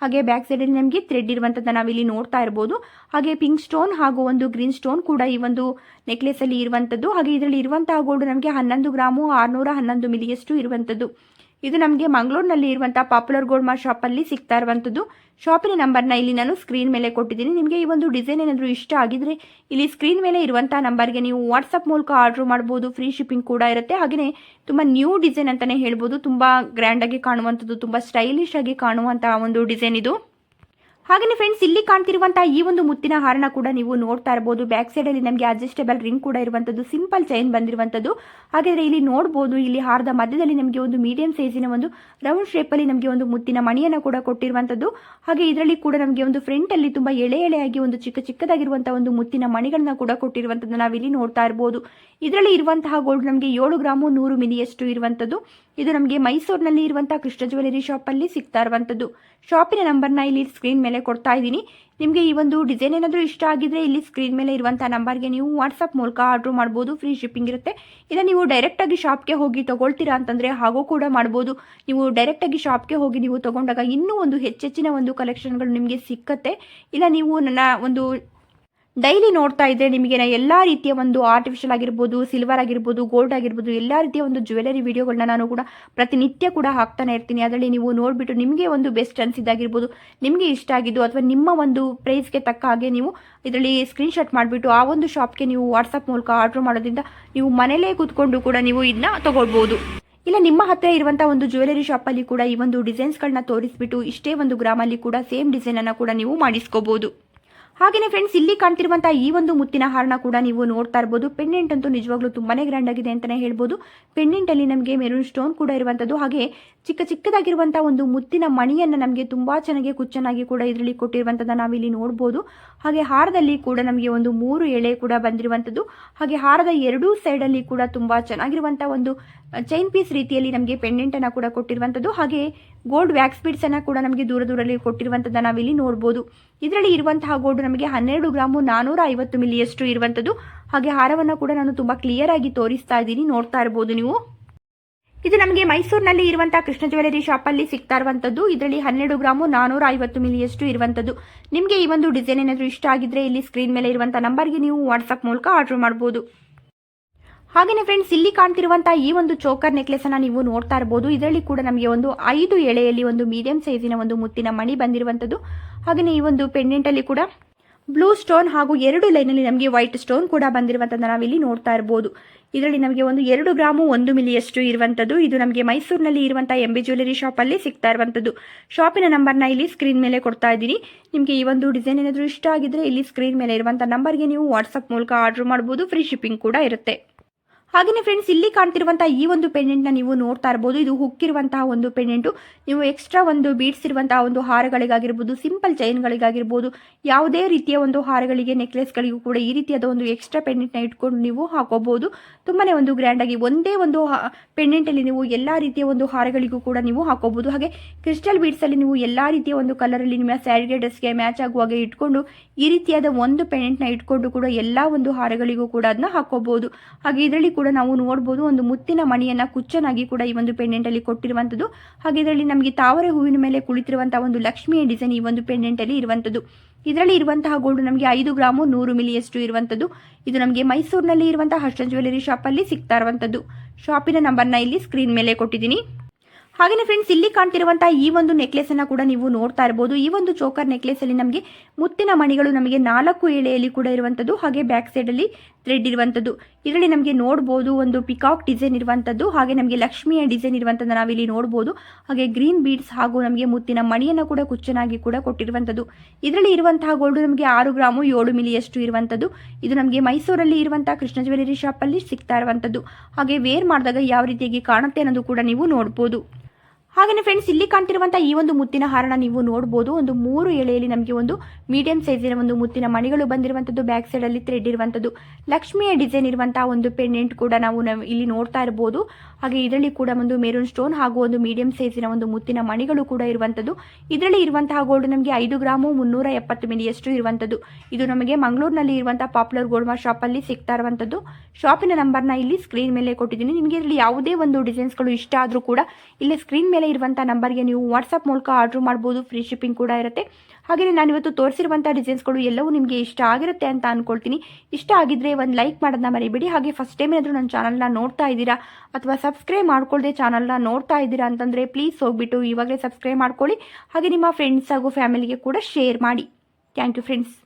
ಹಾಗೆ ಬ್ಯಾಕ್ ಸೈಡ್ ಅಲ್ಲಿ ನಮಗೆ ಥ್ರೆಡ್ ಇರುವಂಥದ್ದು ನಾವಿಲ್ಲಿ ನೋಡ್ತಾ ಇರಬಹುದು ಹಾಗೆ ಪಿಂಕ್ ಸ್ಟೋನ್ ಹಾಗೂ ಒಂದು ಗ್ರೀನ್ ಸ್ಟೋನ್ ಕೂಡ ಈ ಒಂದು ನೆಕ್ಲೆಸಲ್ಲಿ ಇರುವಂತದ್ದು. ಹಾಗೆ ಇದರಲ್ಲಿ ಇರುವಂತಹ ಗೋಲ್ಡ್ ನಮಗೆ ಹನ್ನೊಂದು ಗ್ರಾಮು ಆರುನೂರ ಹನ್ನೊಂದು ಮಿಲಿಯಷ್ಟು ಇರುವಂಥದ್ದು ಇದು ನಮಗೆ ಮಂಗಳೂರಿನಲ್ಲಿ ಇರುವಂಥ ಪಾಪ್ಯುಲರ್ ಗೋಲ್ಡ್ ಶಾಪ್ ಶಾಪಲ್ಲಿ ಸಿಗ್ತಾ ಇರುವಂಥದ್ದು ಶಾಪಿನ ನಂಬರ್ನ ಇಲ್ಲಿ ನಾನು ಸ್ಕ್ರೀನ್ ಮೇಲೆ ಕೊಟ್ಟಿದ್ದೀನಿ. ನಿಮಗೆ ಈ ಒಂದು ಡಿಸೈನ್ ಏನಾದರೂ ಇಷ್ಟ ಆಗಿದ್ರೆ ಇಲ್ಲಿ ಸ್ಕ್ರೀನ್ ಮೇಲೆ ಇರುವಂಥ ನಂಬರ್ಗೆ ನೀವು ವಾಟ್ಸಪ್ ಮೂಲಕ ಆರ್ಡರ್ ಮಾಡ್ಬೋದು. ಫ್ರೀ ಶಿಪ್ಪಿಂಗ್ ಕೂಡ ಇರುತ್ತೆ. ಹಾಗೆಯೇ ತುಂಬ ನ್ಯೂ ಡಿಸೈನ್ ಅಂತಲೇ ಹೇಳ್ಬೋದು. ತುಂಬ ಗ್ರ್ಯಾಂಡಾಗಿ ಕಾಣುವಂಥದ್ದು ತುಂಬ ಸ್ಟೈಲಿಶ್ ಆಗಿ ಕಾಣುವಂತಹ ಒಂದು ಡಿಸೈನ್ ಇದು. ಹಾಗೆಯೇ ಫ್ರೆಂಡ್ಸ್ ಇಲ್ಲಿ ಕಾಣ್ತಿರುವಂತಹ ಈ ಒಂದು ಮುತ್ತಿನ ಹಾರನ ಕೂಡ ನೀವು ನೋಡ್ತಾ ಇರಬಹುದು ಬ್ಯಾಕ್ ಸೈಡ್ ಅಲ್ಲಿ ನಮಗೆ ಅಡ್ಜಸ್ಟೇಬಲ್ ರಿಂಗ್ ಕೂಡ ಇರುವಂತದ್ದು ಸಿಂಪಲ್ ಚೈನ್ ಬಂದಿರುವಂತದ್ದು. ಹಾಗಾದ್ರೆ ಇಲ್ಲಿ ನೋಡಬಹುದು ಇಲ್ಲಿ ಹಾರದ ಮಧ್ಯದಲ್ಲಿ ನಮಗೆ ಒಂದು ಮೀಡಿಯಂ ಸೈಜಿನ ಒಂದು ರೌಂಡ್ ಶೇಪ್ ಅಲ್ಲಿ ನಮಗೆ ಒಂದು ಮುತ್ತಿನ ಮಣಿಯನ್ನ ಕೂಡ ಕೊಟ್ಟಿರುವಂತದ್ದು. ಹಾಗೆ ಇದರಲ್ಲಿ ಕೂಡ ನಮಗೆ ಒಂದು ಫ್ರಂಟ್ ಅಲ್ಲಿ ತುಂಬಾ ಎಳೆ ಎಳೆಯಾಗಿ ಒಂದು ಚಿಕ್ಕ ಚಿಕ್ಕದಾಗಿರುವಂತಹ ಒಂದು ಮುತ್ತಿನ ಮಣಿಗಳನ್ನ ಕೂಡ ಕೊಟ್ಟಿರುವಂತದ್ದು ನಾವಿಲ್ಲಿ ನೋಡ್ತಾ ಇರಬಹುದು ಇದರಲ್ಲಿ ಇರುವಂತಹ ಗೋಲ್ಡ್ ನಮಗೆ ಏಳು ಗ್ರಾಮು ನೂರು ಮಿಲಿಯಷ್ಟು ಇರುವಂತದ್ದು ಇದು ನಮಗೆ ಮೈಸೂರಿನಲ್ಲಿ ಇರುವಂತಹ ಕೃಷ್ಣ ಜ್ಯುವೆಲರಿ ಶಾಪ್ ಅಲ್ಲಿ ಸಿಗ್ತಾ ಇರುವಂಥದ್ದು. ಶಾಪಿನ ನಂಬರ್ನ ಇಲ್ಲಿ ಸ್ಕ್ರೀನ್ ಮೇಲೆ ಕೊಡ್ತಾ ಇದ್ದೀನಿ. ನಿಮಗೆ ಈ ಒಂದು ಡಿಸೈನ್ ಏನಾದರೂ ಇಷ್ಟ ಆಗಿದ್ರೆ ಇಲ್ಲಿ ಸ್ಕ್ರೀನ್ ಮೇಲೆ ಇರುವಂಥ ನಂಬರ್ಗೆ ನೀವು ವಾಟ್ಸಪ್ ಮೂಲಕ ಆರ್ಡರ್ ಮಾಡ್ಬೋದು ಫ್ರೀ ಶಿಪ್ಪಿಂಗ್ ಇರುತ್ತೆ. ಇಲ್ಲ ನೀವು ಡೈರೆಕ್ಟಾಗಿ ಶಾಪ್ಗೆ ಹೋಗಿ ತಗೊಳ್ತೀರಾ ಅಂತಂದರೆ ಹಾಗೂ ಕೂಡ ಮಾಡ್ಬೋದು. ನೀವು ಡೈರೆಕ್ಟಾಗಿ ಶಾಪ್ಗೆ ಹೋಗಿ ನೀವು ತಗೊಂಡಾಗ ಇನ್ನೂ ಒಂದು ಹೆಚ್ಚೆಚ್ಚಿನ ಒಂದು ಕಲೆಕ್ಷನ್ಗಳು ನಿಮಗೆ ಸಿಕ್ಕತ್ತೆ. ಇಲ್ಲ ನೀವು ನನ್ನ ಒಂದು ಡೈಲಿ ನೋಡ್ತಾ ಇದ್ರೆ ನಿಮಗೆ ಎಲ್ಲ ರೀತಿಯ ಒಂದು ಆರ್ಟಿಫಿಷಿಯಲ್ ಆಗಿರ್ಬೋದು ಸಿಲ್ವರ್ ಆಗಿರ್ಬೋದು ಗೋಲ್ಡ್ ಆಗಿರ್ಬೋದು, ಎಲ್ಲ ರೀತಿಯ ಒಂದು ಜ್ಯುವೆಲರಿ ವಿಡಿಯೋಗಳನ್ನ ನಾನು ಕೂಡ ಪ್ರತಿನಿತ್ಯ ಕೂಡ ಹಾಕ್ತಾನೆ ಇರ್ತೀನಿ. ಅದರಲ್ಲಿ ನೀವು ನೋಡಿಬಿಟ್ಟು ನಿಮಗೆ ಒಂದು ಬೆಸ್ಟ್ ಅನಿಸಿದ್ದಾಗಿರ್ಬೋದು, ನಿಮಗೆ ಇಷ್ಟ ಆಗಿದ್ದು ಅಥವಾ ನಿಮ್ಮ ಒಂದು ಪ್ರೈಸ್ಗೆ ತಕ್ಕ ಹಾಗೆ ನೀವು ಇದರಲ್ಲಿ ಸ್ಕ್ರೀನ್ಶಾಟ್ ಮಾಡಿಬಿಟ್ಟು ಆ ಒಂದು ಶಾಪ್ಗೆ ನೀವು ವಾಟ್ಸಪ್ ಮೂಲಕ ಆರ್ಡರ್ ಮಾಡೋದ್ರಿಂದ ನೀವು ಮನೇಲೇ ಕೂತ್ಕೊಂಡು ಕೂಡ ನೀವು ಇದನ್ನ ತಗೊಳ್ಬೋದು. ಇಲ್ಲ, ನಿಮ್ಮ ಹತ್ತಿರ ಇರುವಂಥ ಒಂದು ಜ್ಯುವೆಲರಿ ಶಾಪಲ್ಲಿ ಕೂಡ ಈ ಒಂದು ಡಿಸೈನ್ಸ್ಗಳನ್ನ ತೋರಿಸ್ಬಿಟ್ಟು ಇಷ್ಟೇ ಒಂದು ಗ್ರಾಮಲ್ಲಿ ಕೂಡ ಸೇಮ್ ಡಿಸೈನ್ ಅನ್ನ ಕೂಡ ನೀವು ಮಾಡಿಸ್ಕೋಬೋದು. ಹಾಗೆಯೇ ಫ್ರೆಂಡ್ಸ್ ಇಲ್ಲಿ ಕಾಣ್ತಿರುವಂತಹ ಈ ಒಂದು ಮುತ್ತಿನ ಹಾರನ ಕೂಡ ನೀವು ನೋಡ್ತಾ ಇರ್ಬೋದು. ಪೆಂಡೆಂಟ್ ಅಂತೂ ನಿಜವಾಗ್ಲೂ ತುಂಬಾನೇ ಗ್ರ್ಯಾಂಡ್ ಆಗಿದೆ ಅಂತಾನೆ ಹೇಳ್ಬೋದು. ಪೆಂಡೆಂಟ್ ಅಲ್ಲಿ ನಮಗೆ ಮೆರೂನ್ ಸ್ಟೋನ್ ಕೂಡ ಇರುವಂತದ್ದು. ಹಾಗೆ ಚಿಕ್ಕ ಚಿಕ್ಕದಾಗಿರುವಂತಹ ಒಂದು ಮುತ್ತಿನ ಮಣಿಯನ್ನ ನಮಗೆ ತುಂಬಾ ಚೆನ್ನಾಗಿ ಕುಚ್ಚನಾಗಿ ಕೂಡ ಇದರಲ್ಲಿ ಕೊಟ್ಟಿರುವಂತದ್ದನ್ನ ನಾವಿಲ್ಲಿ ನೋಡ್ಬೋದು. ಹಾಗೆ ಹಾರದಲ್ಲಿ ಕೂಡ ನಮಗೆ ಒಂದು ಮೂರು ಎಳೆ ಕೂಡ ಬಂದಿರುವಂತದ್ದು ಹಾಗೆ ಹಾರದ ಎರಡೂ ಸೈಡಲ್ಲಿ ಕೂಡ ತುಂಬಾ ಚೆನ್ನಾಗಿರುವಂಥ ಒಂದು ಚೈನ್ ಪೀಸ್ ರೀತಿಯಲ್ಲಿ ನಮಗೆ ಪೆಂಡೆಂಟ್ ಅನ್ನ ಕೂಡ ಕೊಟ್ಟಿರುವಂಥದ್ದು. ಹಾಗೆ ಗೋಲ್ಡ್ ವ್ಯಾಕ್ಸ್ ಬೀಡ್ಸ್ ಅನ್ನ ಕೂಡ ನಮಗೆ ದೂರ ದೂರಲ್ಲಿ ಕೊಟ್ಟಿರುವಂತದ್ದನ್ನ ನಾವಿಲ್ಲಿ ನೋಡ್ಬೋದು. ಇದರಲ್ಲಿ ಇರುವಂತಹ ಗೋಲ್ಡ್ ನಮಗೆ ಹನ್ನೆರಡು ಗ್ರಾಮು ನಾನ್ನೂರ ಐವತ್ತು ಮಿಲಿಯಷ್ಟು ಇರುವಂಥದ್ದು. ಹಾಗೆ ಹಾರವನ್ನು ಕೂಡ ನಾನು ತುಂಬಾ ಕ್ಲಿಯರ್ ಆಗಿ ತೋರಿಸ್ತಾ ಇದ್ದೀನಿ. ನೋಡ್ತಾ ಇರಬಹುದು ನೀವು. ಇದು ನಮಗೆ ಮೈಸೂರಿನಲ್ಲಿ ಇರುವಂತಹ ಕೃಷ್ಣ ಜ್ಯುವೆಲರಿ ಶಾಪಲ್ಲಿ ಸಿಗ್ತಾ ಇರುವಂತದ್ದು. ಇದರಲ್ಲಿ ಹನ್ನೆರಡು ಗ್ರಾಮು ನಾನೂರ ಐವತ್ತು ಮಿಲಿಯಷ್ಟು ಇರುವಂತದ್ದು. ನಿಮಗೆ ಈ ಒಂದು ಡಿಸೈನ್ ಏನಾದರೂ ಇಷ್ಟ ಆಗಿದ್ರೆ ಇಲ್ಲಿ ಸ್ಕ್ರೀನ್ ಮೇಲೆ ಇರುವಂತಹ ನಂಬರ್ಗೆ ನೀವು ವಾಟ್ಸ್ಆಪ್ ಮೂಲಕ ಆರ್ಡರ್ ಮಾಡಬಹುದು ಹಾಗೆಯೇ ಫ್ರೆಂಡ್ಸ್ ಇಲ್ಲಿ ಕಾಣ್ತಿರುವಂತಹ ಈ ಒಂದು ಚೋಕರ್ ನೆಕ್ಲೆಸ್ ಅನ್ನ ನೀವು ನೋಡ್ತಾ ಇರಬಹುದು ಇದರಲ್ಲಿ ಕೂಡ ನಮಗೆ ಒಂದು ಐದು ಎಳೆಯಲ್ಲಿ ಒಂದು ಮೀಡಿಯಂ ಸೈಜಿನ ಒಂದು ಮುತ್ತಿನ ಮಣಿ ಬಂದಿರುವಂತದ್ದು. ಹಾಗೆಯೇ ಈ ಒಂದು ಪೆಂಡೆಂಟ್ ಅಲ್ಲಿ ಕೂಡ ಬ್ಲೂ ಸ್ಟೋನ್ ಹಾಗೂ ಎರಡು ಲೈನ್ ಅಲ್ಲಿ ನಮಗೆ ವೈಟ್ ಸ್ಟೋನ್ ಕೂಡ ಬಂದಿರುವಂತದ್ದು ನಾವಿಲ್ಲಿ ನೋಡ್ತಾ ಇರಬಹುದು ಇದರಲ್ಲಿ ನಮಗೆ ಒಂದು ಎರಡು ಗ್ರಾಮು, ಒಂದು ಮಿಲಿಯಷ್ಟು ಇರುವಂಥದ್ದು. ಇದು ನಮಗೆ ಮೈಸೂರಿನಲ್ಲಿ ಇರುವಂಥ ಎಂ ಬಿ ಜ್ಯುವೆಲರಿ ಶಾಪಲ್ಲಿ ಸಿಗ್ತಾ ಇರುವಂಥದ್ದು. ಶಾಪಿನ ನಂಬರ್ನ ಇಲ್ಲಿ ಸ್ಕ್ರೀನ್ ಮೇಲೆ ಕೊಡ್ತಾ ಇದ್ದೀನಿ. ನಿಮಗೆ ಈ ಒಂದು ಡಿಸೈನ್ ಏನಾದರೂ ಇಷ್ಟ ಆಗಿದ್ರೆ ಇಲ್ಲಿ ಸ್ಕ್ರೀನ್ ಮೇಲೆ ಇರುವಂಥ ನಂಬರ್ಗೆ ನೀವು ವಾಟ್ಸಪ್ ಮೂಲಕ ಆರ್ಡರ್ ಮಾಡ್ಬೋದು. ಫ್ರೀ ಶಿಪ್ಪಿಂಗ್ ಕೂಡ ಇರುತ್ತೆ. ಹಾಗೆಯೇ ಫ್ರೆಂಡ್ಸ್ ಇಲ್ಲಿ ಕಾಣ್ತಿರುವಂತಹ ಈ ಒಂದು ಪೆಂಡೆಂಟ್ನ ನೀವು ನೋಡ್ತಾ ಇರಬಹುದು ಇದು ಹುಕ್ಕಿರುವಂತಹ ಒಂದು ಪೆಂಡೆಂಟು ನೀವು ಎಕ್ಸ್ಟ್ರಾ ಒಂದು ಬೀಡ್ಸ್ ಇರುವಂತಹ ಒಂದು ಹಾರಗಳಿಗಾಗಿರ್ಬೋದು ಸಿಂಪಲ್ ಚೈನ್ಗಳಿಗಾಗಿರ್ಬೋದು ಯಾವುದೇ ರೀತಿಯ ಒಂದು ಹಾರಗಳಿಗೆ ನೆಕ್ಲೆಸ್ಗಳಿಗೂ ಕೂಡ ಈ ರೀತಿಯಾದ ಒಂದು ಎಕ್ಸ್ಟ್ರಾ ಪೆಂಡೆಂಟ್ನ ಇಟ್ಕೊಂಡು ನೀವು ಹಾಕೋಬಹುದು ತುಂಬಾನೇ ಒಂದು ಗ್ರ್ಯಾಂಡ್ ಆಗಿ ಒಂದೇ ಒಂದು ಪೆಂಡೆಂಟಲ್ಲಿ ನೀವು ಎಲ್ಲ ರೀತಿಯ ಒಂದು ಹಾರಗಳಿಗೂ ಕೂಡ ನೀವು ಹಾಕೋಬಹುದು ಹಾಗೆ ಕ್ರಿಸ್ಟಲ್ ಬೀಡ್ಸ್ ಅಲ್ಲಿ ನೀವು ಎಲ್ಲ ರೀತಿಯ ಒಂದು ಕಲರಲ್ಲಿ ನಿಮ್ಮ ಸ್ಯಾರಿಗೆ ಡ್ರೆಸ್ಗೆ ಮ್ಯಾಚ್ ಆಗುವ ಹಾಗೆ ಇಟ್ಕೊಂಡು ಈ ರೀತಿಯಾದ ಒಂದು ಪೆಂಡೆಂಟ್ನ ಇಟ್ಕೊಂಡು ಕೂಡ ಎಲ್ಲ ಒಂದು ಹಾರಗಳಿಗೂ ಕೂಡ ಅದನ್ನ ಹಾಕೋಬಹುದು ಹಾಗೆ ಇದರಲ್ಲಿ ಕೂಡ ನಾವು ನೋಡಬಹುದು ಒಂದು ಮುತ್ತಿನ ಮಣಿಯನ್ನ ಕುಚ್ಚನಾಗಿ ಕೂಡ ಈ ಒಂದು ಪೆಂಡೆಂಟ್ ಅಲ್ಲಿ ಕೊಟ್ಟಿರುವಂತದ್ದು ಹಾಗೆ ಇದರಲ್ಲಿ ನಮಗೆ ತಾವರೆ ಹೂವಿನ ಮೇಲೆ ಕುಳಿತಿರುವಂತಹ ಒಂದು ಲಕ್ಷ್ಮಿಯ ಡಿಸೈನ್ ಈ ಒಂದು ಪೆಂಡೆಂಟ್ ಅಲ್ಲಿ ಇರುವಂತದ್ದು ಇದರಲ್ಲಿ ಇರುವಂತಹ ಗೋಲ್ಡ್ ನಮಗೆ ಐದು ಗ್ರಾಮು ನೂರು ಮಿಲಿಯಷ್ಟು ಇರುವಂತದ್ದು ಇದು ನಮಗೆ ಮೈಸೂರಿನಲ್ಲಿ ಇರುವಂತಹ ಹರ್ಷ ಜ್ಯುವೆಲರಿ ಶಾಪಲ್ಲಿ ಸಿಗ್ತಾ ಇರುವಂತದ್ದು ಶಾಪಿನ ನಂಬರ್ನ ಇಲ್ಲಿ ಸ್ಕ್ರೀನ್ ಮೇಲೆ ಕೊಟ್ಟಿದ್ದೀನಿ. ಹಾಗೆಯೇ ಫ್ರೆಂಡ್ಸ್ ಇಲ್ಲಿ ಕಾಣ್ತಿರುವಂತಹ ಈ ಒಂದು ನೆಕ್ಲೆಸ್ ಅನ್ನ ಕೂಡ ನೀವು ನೋಡ್ತಾ ಇರಬಹುದು ಈ ಒಂದು ಚೋಕರ್ ನೆಕ್ಲೆಸ್ ಅಲ್ಲಿ ನಮಗೆ ಮುತ್ತಿನ ಮಣಿಗಳು ನಮಗೆ ನಾಲ್ಕು ಎಳೆಯಲ್ಲಿ ಕೂಡ ಇರುವಂತದ್ದು ಹಾಗೆ ಬ್ಯಾಕ್ ಸೈಡ್ ಅಲ್ಲಿ ಥ್ರೆಡ್ ಇರುವಂತದ್ದು. ಇದರಲ್ಲಿ ನಮಗೆ ನೋಡಬಹುದು ಒಂದು ಪಿಕಾಕ್ ಡಿಸೈನ್ ಇರುವಂತದ್ದು, ಹಾಗೆ ನಮಗೆ ಲಕ್ಷ್ಮಿಯ ಡಿಸೈನ್ ಇರುವಂತದ್ದು ನಾವಿಲ್ಲಿ ನೋಡಬಹುದು ಹಾಗೆ ಗ್ರೀನ್ ಬೀಡ್ಸ್ ಹಾಗೂ ನಮಗೆ ಮುತ್ತಿನ ಮಣಿಯನ್ನು ಕೂಡ ಕುಚ್ಚನಾಗಿ ಕೂಡ ಕೊಟ್ಟಿರುವಂತದ್ದು. ಇದರಲ್ಲಿ ಇರುವಂತಹ ಗೋಲ್ಡ್ ನಮಗೆ ಆರು ಗ್ರಾಮು ಏಳು ಮಿಲಿಯಷ್ಟು ಇರುವಂತದ್ದು. ಇದು ನಮಗೆ ಮೈಸೂರಲ್ಲಿ ಇರುವಂತಹ ಕೃಷ್ಣ ಜ್ಯುವೆಲರಿ ಅಲ್ಲಿ ಸಿಗ್ತಾ ಇರುವಂಥದ್ದು ಹಾಗೆ ವೇರ್ ಮಾಡಿದಾಗ ಯಾವ ರೀತಿಯಾಗಿ ಕಾಣುತ್ತೆ ಅನ್ನೋದು ಕೂಡ ನೀವು ನೋಡಬಹುದು ಹಾಗೆಯೇ ಫ್ರೆಂಡ್ಸ್ ಇಲ್ಲಿ ಕಾಣ್ತಿರುವಂಥ ಈ ಒಂದು ಮುತ್ತಿನ ಹಾರನ ನೀವು ನೋಡ್ಬೋದು. ಒಂದು ಮೂರು ಎಳೆಯಲ್ಲಿ ನಮಗೆ ಒಂದು ಮೀಡಿಯಂ ಸೈಜಿನ ಒಂದು ಮುತ್ತಿನ ಮಣಿಗಳು ಬಂದಿರುವಂಥದ್ದು ಬ್ಯಾಕ್ ಸೈಡಲ್ಲಿ ಥ್ರೆಡ್ ಇರುವಂಥದ್ದು ಲಕ್ಷ್ಮಿಯ ಡಿಸೈನ್ ಇರುವಂತಹ ಒಂದು ಪೆಂಡೆಂಟ್ ಕೂಡ ನಾವು ಇಲ್ಲಿ ನೋಡ್ತಾ ಇರ್ಬೋದು. ಹಾಗೆ ಇದರಲ್ಲಿ ಕೂಡ ಒಂದು ಮೆರೂನ್ ಸ್ಟೋನ್ ಹಾಗೂ ಒಂದು ಮೀಡಿಯಂ ಸೈಜಿನ ಒಂದು ಮುತ್ತಿನ ಮಣಿಗಳು ಕೂಡ ಇರುವಂಥದ್ದು ಇದರಲ್ಲಿ ಇರುವಂತಹ ಗೋಲ್ಡ್ ನಮಗೆ ಐದು ಗ್ರಾಮು ಮುನ್ನೂರ ಎಪ್ಪತ್ತು ಮಿಲಿಯಷ್ಟು ಇರುವಂಥದ್ದು ಇದು ನಮಗೆ ಮಂಗಳೂರಿನಲ್ಲಿ ಇರುವಂತಹ ಪಾಪ್ಯುಲರ್ ಗೋಲ್ಡ್ ಮಾರ್ ಶಾಪಲ್ಲಿ ಸಿಗ್ತಾ ಇರುವಂಥದ್ದು ಶಾಪಿನ ನಂಬರ್ನ ಇಲ್ಲಿ ಸ್ಕ್ರೀನ್ ಮೇಲೆ ಕೊಟ್ಟಿದ್ದೀನಿ. ನಿಮಗೆ ಇದರಲ್ಲಿ ಯಾವುದೇ ಒಂದು ಡಿಸೈನ್ಸ್ಗಳು ಇಷ್ಟ ಆದರೂ ಕೂಡ ಇಲ್ಲಿ ಸ್ಕ್ರೀನ್ ಇರುವಂಥ ನಂಬರ್ಗೆ ನೀವು ವಾಟ್ಸಪ್ ಮೂಲಕ ಆರ್ಡ್ರ್ ಮಾಡ್ಬೋದು. ಫ್ರೀ ಶಿಪ್ಪಿಂಗ್ ಕೂಡ ಇರುತ್ತೆ. ಹಾಗೆಯೇ ನಾನು ಇವತ್ತು ತೋರಿಸಿರುವಂಥ ಡಿಸೈನ್ಸ್ಗಳು ಎಲ್ಲವೂ ನಿಮಗೆ ಇಷ್ಟ ಆಗಿರುತ್ತೆ ಅಂತ ಅಂದ್ಕೊಳ್ತೀನಿ ಇಷ್ಟ ಆಗಿದ್ರೆ ಒಂದು ಲೈಕ್ ಮಾಡೋದನ್ನ ಮರಿಬೇಡಿ. ಹಾಗೆ ಫಸ್ಟ್ ಟೈಮ್ ಏನಾದರೂ ನನ್ನ ಚಾನಲ್ನ ನೋಡ್ತಾ ಇದ್ದೀರಾ ಅಥವಾ ಸಬ್ಸ್ಕ್ರೈಬ್ ಮಾಡ್ಕೊಳ್ಳದೆ ಚಾನಲ್ನ ನೋಡ್ತಾ ಇದ್ದೀರಾ ಅಂತಂದರೆ ಪ್ಲೀಸ್ ಹೋಗ್ಬಿಟ್ಟು ಇವಾಗಲೇ ಸಬ್ಸ್ಕ್ರೈಬ್ ಮಾಡ್ಕೊಳ್ಳಿ. ಹಾಗೆ ನಿಮ್ಮ ಫ್ರೆಂಡ್ಸ್ ಹಾಗೂ ಫ್ಯಾಮಿಲಿಗೆ ಕೂಡ ಶೇರ್ ಮಾಡಿ. Thank you friends